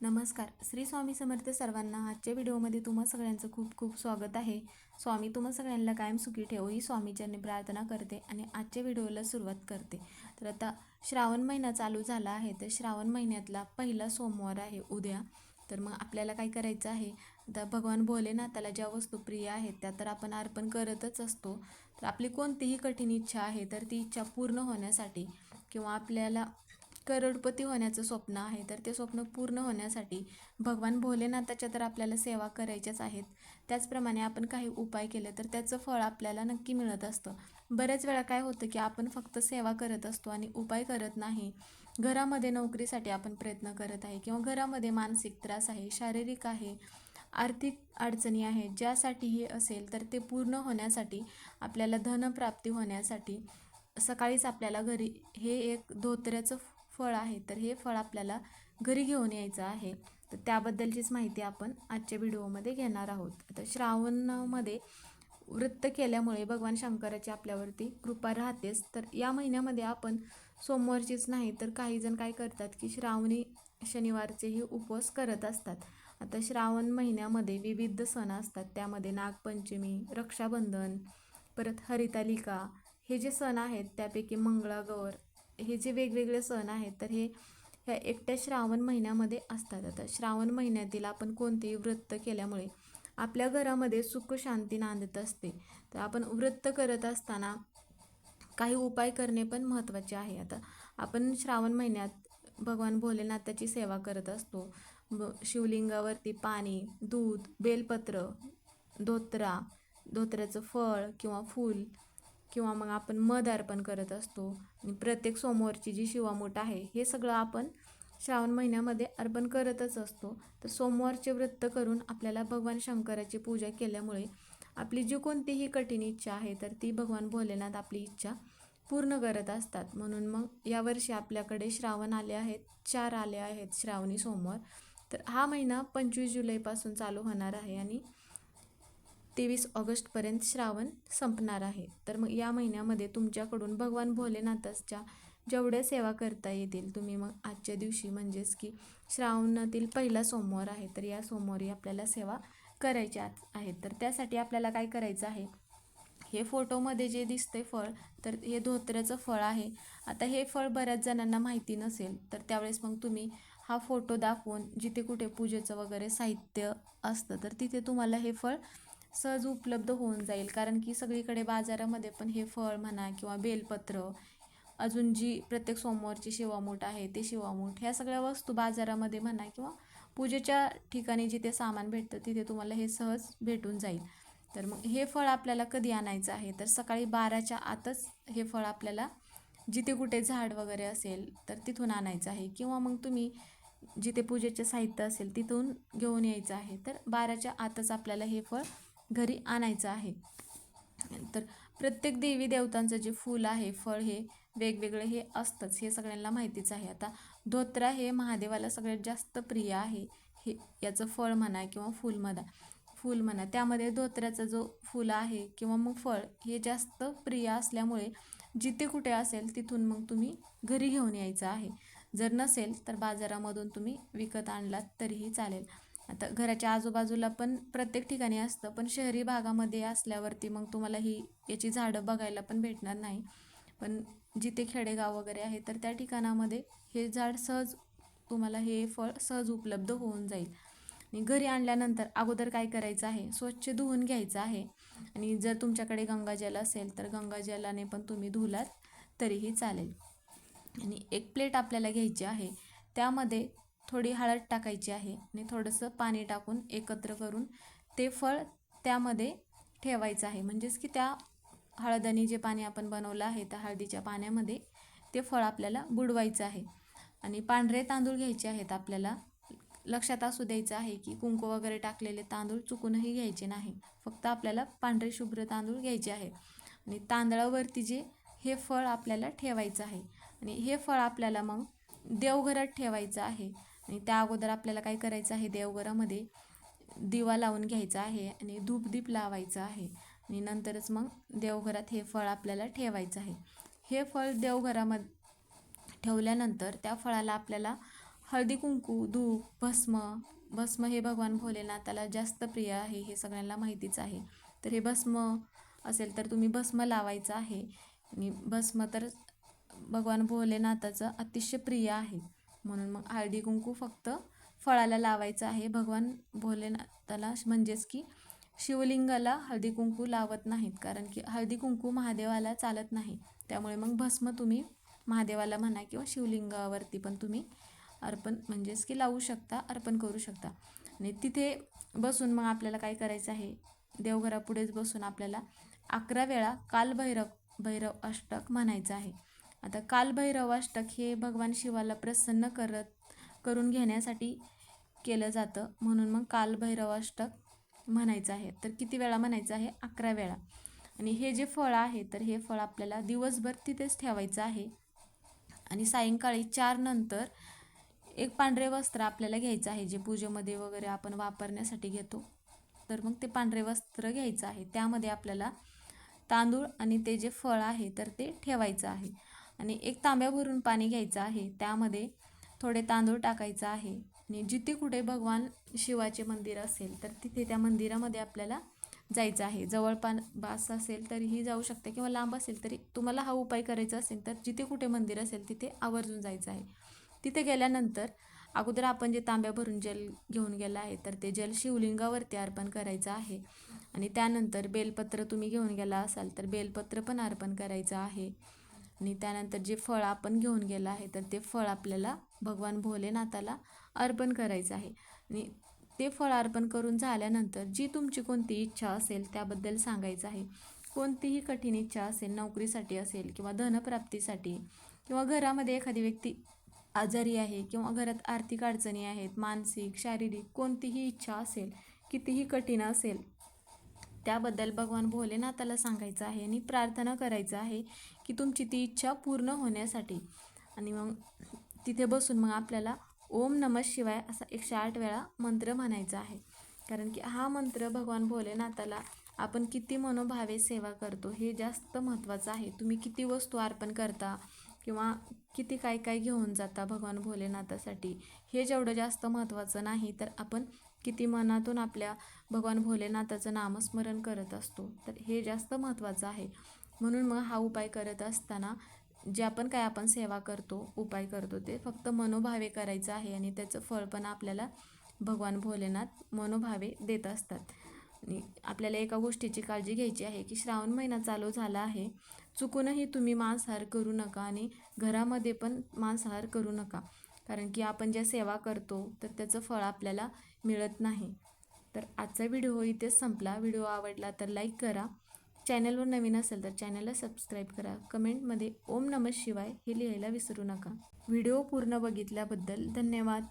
नमस्कार. श्री स्वामी समर्थ सर्वांना आजच्या व्हिडिओमध्ये तुम्हा सगळ्यांचं खूप खूप स्वागत आहे. स्वामी तुम्हा सगळ्यांना कायम सुखी ठेवू ही स्वामीच्यांनी प्रार्थना करते आणि आजच्या व्हिडिओला सुरुवात करते. तर आता श्रावण महिना चालू झाला आहे तर श्रावण महिन्यातला पहिला सोमवार आहे उद्या. तर मग आपल्याला काय करायचं आहे? तर भगवान भोलेनाथाला ज्या वस्तू प्रिय आहेत त्या तर आपण अर्पण करतच असतो. तर आपली कोणतीही कठीण इच्छा आहे तर ती इच्छा पूर्ण होण्यासाठी किंवा आपल्याला करोडपती होण्याचं स्वप्न आहे तर ते स्वप्न पूर्ण होण्यासाठी भगवान भोलेनाथाच्या तर आपल्याला सेवा करायच्याच आहेत. त्याचप्रमाणे आपण काही उपाय केले तर त्याचं फळ आपल्याला नक्की मिळत असतं. बऱ्याच वेळा काय होतं की आपण फक्त सेवा करत असतो आणि उपाय करत नाही. घरामध्ये नोकरीसाठी आपण प्रयत्न करत आहे किंवा घरामध्ये मानसिक त्रास आहे शारीरिक आहे आर्थिक अडचणी आहेत ज्यासाठीही असेल तर ते पूर्ण होण्यासाठी आपल्याला धनप्राप्ती होण्यासाठी सकाळीच आपल्याला घरी हे एक धोत्र्याचं फळ आहे तर हे फळ आपल्याला घरी घेऊन यायचं आहे. तर त्याबद्दलचीच माहिती आपण आजच्या व्हिडिओमध्ये घेणार आहोत. आता श्रावणमध्ये वृत्त केल्यामुळे भगवान शंकराची आपल्यावरती कृपा राहतेच. तर या महिन्यामध्ये आपण सोमवारचीच नाही तर काही जण काय करतात की श्रावणी शनिवारचेही उपवास करत असतात. आता श्रावण महिन्यामध्ये विविध सण असतात. त्यामध्ये नागपंचमी रक्षाबंधन परत हरितालिका. हे जे सण आहेत त्यापैकी मंगळागौर हे जे वेगवेगळे सण आहेत तर हे ह्या एकट्या श्रावण महिन्यामध्ये असतात. आता श्रावण महिन्यातील आपण कोणतेही व्रत केल्यामुळे आपल्या घरामध्ये सुख शांती नांदत असते. तर आपण व्रत करत असताना काही उपाय करणे पण महत्त्वाचे आहे. आता आपण श्रावण महिन्यात भगवान भोलेनाथाची सेवा करत असतो. ब शिवलिंगावरती पाणी दूध बेलपत्र धोत्रा धोत्र्याचं फळ किंवा फूल किंवा मग आपण मध अर्पण करत असतो आणि प्रत्येक सोमवारची जी शिवामूठ आहे हे सगळं आपण श्रावण महिन्यामध्ये अर्पण करतच असतो. तर सोमवारचे व्रत करून आपल्याला भगवान शंकराची पूजा केल्यामुळे आपली जी कोणतीही कठीण इच्छा आहे तर ती भगवान भोलेनाथ आपली इच्छा पूर्ण करत असतात. म्हणून मग यावर्षी आपल्याकडे श्रावण आले आहेत चार आले आहेत श्रावणी सोमवार. तर हा महिना पंचवीस जुलैपासून चालू होणार आहे आणि तेवीस ऑगस्टपर्यंत श्रावण संपणार आहे. तर मग या महिन्यामध्ये तुमच्याकडून भगवान भोलेनाथाच्या जेवढ्या सेवा करता येतील तुम्ही मग आजच्या दिवशी म्हणजेच की श्रावणातील पहिला सोमवार आहे तर या सोमवारी आपल्याला सेवा करायच्या आहेत. तर त्यासाठी आपल्याला काय करायचं आहे? हे फोटोमध्ये जे दिसते फळ तर हे धोत्र्याचं फळ आहे. आता हे फळ बऱ्याच जणांना माहिती नसेल तर त्यावेळेस मग तुम्ही हा फोटो दाखवून जिथे कुठे पूजेचं वगैरे साहित्य असतं तर तिथे तुम्हाला हे फळ सहज उपलब्ध होऊन जाईल. कारण की सगळीकडे बाजारामध्ये पण हे फळ म्हणा किंवा बेलपत्र अजून जी प्रत्येक सोमवारची शिवामूठ आहे ते शिवामूठ ह्या सगळ्या वस्तू बाजारामध्ये म्हणा किंवा पूजेच्या ठिकाणी जिथे सामान भेटतं तिथे तुम्हाला हे सहज भेटून जाईल. तर मग हे फळ आपल्याला कधी आणायचं आहे? तर सकाळी बाराच्या आतच हे फळ आपल्याला जिथे कुठे झाड वगैरे असेल तर तिथून आणायचं आहे. किंवा मग तुम्ही जिथे पूजेचे साहित्य असेल तिथून घेऊन यायचं आहे. तर बाराच्या आतच आपल्याला हे फळ घरी आणायचं आहे. तर प्रत्येक देवी देवतांचं जे फूल आहे फळ हे वेगवेगळे हे असतंच हे सगळ्यांना माहितीच आहे. आता धोत्रा हे महादेवाला सगळ्यात जास्त प्रिय आहे. हे याचं फळ म्हणा किंवा फूल म्हणा फूल म्हणा त्यामध्ये धोत्र्याचा जो फूल आहे किंवा मग फळ हे जास्त प्रिय असल्यामुळे जिथे कुठे असेल तिथून मग तुम्ही घरी घेऊन यायचं आहे. जर नसेल तर बाजारामधून तुम्ही विकत आणलात तरीही चालेल. आता घराच्या आजूबाजूला पण प्रत्येक ठिकाणी असतं पण शहरी भागामध्ये असल्यावरती मग तुम्हाला ही याची झाडं बघायला पण भेटणार नाही. पण जिथे खेडेगाव वगैरे आहे तर त्या ठिकाणामध्ये हे झाड सहज तुम्हाला हे फळ सहज उपलब्ध होऊन जाईल. आणि घरी आणल्यानंतर अगोदर काय करायचं आहे? स्वच्छ धुवून घ्यायचं आहे. आणि जर तुमच्याकडे गंगाजल असेल तर गंगाजलाने पण तुम्ही धुलात तरीही चालेल. आणि एक प्लेट आपल्याला घ्यायची आहे. त्यामध्ये थोडी हळद टाकायची आहे आणि थोडंसं पाणी टाकून एकत्र करून ते फळ त्यामध्ये ठेवायचं आहे. म्हणजेच की त्या हळदनी जे पाणी आपण बनवलं आहे त्या हळदीच्या पाण्यामध्ये ते फळ आपल्याला बुडवायचं आहे. आणि पांढरे तांदूळ घ्यायचे आहेत आपल्याला. लक्षात असू द्यायचं आहे की कुंकू वगैरे टाकलेले तांदूळ चुकूनही घ्यायचे नाही. फक्त आपल्याला पांढरे शुभ्र तांदूळ घ्यायचे आहे. आणि तांदळावरती जे हे फळ आपल्याला ठेवायचं आहे. आणि हे फळ आपल्याला मग देवघरात ठेवायचं आहे. आणि त्या अगोदर आपल्याला काय करायचं आहे देवघरामध्ये दिवा लावून घ्यायचा आहे आणि धूपदीप लावायचं आहे. आणि नंतरच मग देवघरात हे फळ आपल्याला ठेवायचं आहे. हे फळ देवघरामध्ये ठेवल्यानंतर त्या फळाला आपल्याला हळदी कुंकू धूप भस्म भस्म हे भगवान भोलेनाथाला जास्त प्रिय आहे हे सगळ्यांना माहितीच आहे. तर हे भस्म असेल तर तुम्ही भस्म लावायचं आहे. आणि भस्म तर भगवान भोलेनाथाचं अतिशय प्रिय आहे. म्हणून मग हळदी कुंकू फक्त फळाला लावायचं आहे. भगवान भोलेनाथाला म्हणजेच की शिवलिंगाला हळदी कुंकू लावत नाहीत. कारण की हळदी कुंकू महादेवाला चालत नाही. त्यामुळे मग भस्म तुम्ही महादेवाला म्हणा किंवा शिवलिंगावरती पण तुम्ही अर्पण म्हणजेच की लावू शकता अर्पण करू शकता. आणि तिथे बसून मग आपल्याला काय करायचं आहे? देवघरापुढेच बसून आपल्याला अकरा वेळा कालभैरव भैरव अष्टक म्हणायचं आहे. आता कालभैरवाष्टक हे भगवान शिवाला प्रसन्न करत करून घेण्यासाठी केलं जातं. म्हणून मग कालभैरवाष्टक म्हणायचं आहे. तर किती वेळा म्हणायचं आहे? अकरा वेळा. आणि हे जे फळ आहे तर हे फळ आपल्याला दिवसभर तिथेच ठेवायचं आहे. आणि सायंकाळी चार नंतर एक पांढरे वस्त्र आपल्याला घ्यायचं आहे जे पूजेमध्ये वगैरे आपण वापरण्यासाठी घेतो. तर मग ते पांढरे वस्त्र घ्यायचं आहे. त्यामध्ये आपल्याला तांदूळ आणि ते जे फळ आहे तर ते ठेवायचं आहे. आणि एक तांब्या भरून पाणी घ्यायचं आहे. त्यामध्ये थोडे तांदूळ टाकायचं आहे. आणि जिथे कुठे भगवान शिवाचे मंदिर असेल तर तिथे त्या मंदिरामध्ये आपल्याला जायचं आहे. जवळपास बास असेल तरीही जाऊ शकते किंवा लांब असेल तरी तुम्हाला हा उपाय करायचा असेल तर जिथे कुठे मंदिर असेल तिथे आवर्जून जायचं आहे. तिथे गेल्यानंतर अगोदर आपण जे तांब्या भरून जल घेऊन गेला आहे तर ते जल शिवलिंगावरती अर्पण करायचं आहे. आणि त्यानंतर बेलपत्र तुम्ही घेऊन गेला असाल तर बेलपत्र पण अर्पण करायचं आहे. आणि त्यानंतर जे फळ आपण घेऊन गेलं आहे तर ते फळ आपल्याला भगवान भोलेनाथाला अर्पण करायचं आहे. आणि ते फळ अर्पण करून झाल्यानंतर जी तुमची कोणती इच्छा असेल त्याबद्दल सांगायचं आहे. कोणतीही कठीण इच्छा असेल नोकरीसाठी असेल किंवा धनप्राप्तीसाठी किंवा घरामध्ये एखादी व्यक्ती आजारी आहे किंवा घरात आर्थिक अडचणी आहेत मानसिक शारीरिक कोणतीही इच्छा असेल कितीही कठीण असेल त्याबद्दल भगवान भोलेनाथाला सांगायचं आहे आणि प्रार्थना करायचं आहे की तुमची ती इच्छा पूर्ण होण्यासाठी. आणि मग तिथे बसून मग आपल्याला ओम नमः शिवाय असा एकशे आठ वेळा मंत्र म्हणायचा आहे. कारण की हा मंत्र भगवान भोलेनाथाला आपण किती मनोभावे सेवा करतो हे जास्त महत्त्वाचं आहे. तुम्ही किती वस्तू अर्पण करता किंवा किती काय काय घेऊन जाता भगवान भोलेनाथासाठी हे जेवढं जास्त महत्त्वाचं नाही तर आपण किती मनातून आपल्या भगवान भोलेनाथाचं नामस्मरण करत असतो. तर हे जास्त महत्त्वाचं आहे. म्हणून मग हा उपाय करत असताना जे आपण काय आपण सेवा करतो उपाय करतो ते फक्त मनोभावे करायचं आहे आणि त्याचं फळ पण आपल्याला भगवान भोलेनाथ मनोभावे देत असतात. आणि आपल्याला एका गोष्टीची काळजी घ्यायची आहे की श्रावण महिना चालू झाला आहे. चुकूनही तुम्ही मांसाहार करू नका आणि घरामध्ये पण मांसाहार करू नका. कारण की आपण ज्या सेवा करतो तर त्याचं फळ आपल्याला मिळत नाही. तर आजचा व्हिडिओ हो इथेच संपला. व्हिडिओ आवडला तर लाईक करा. चॅनलवर नवीन असेल तर चॅनलला सबस्क्राईब करा. कमेंटमध्ये ओम नमः शिवाय हे लिहायला विसरू नका. व्हिडिओ पूर्ण बघितल्याबद्दल धन्यवाद.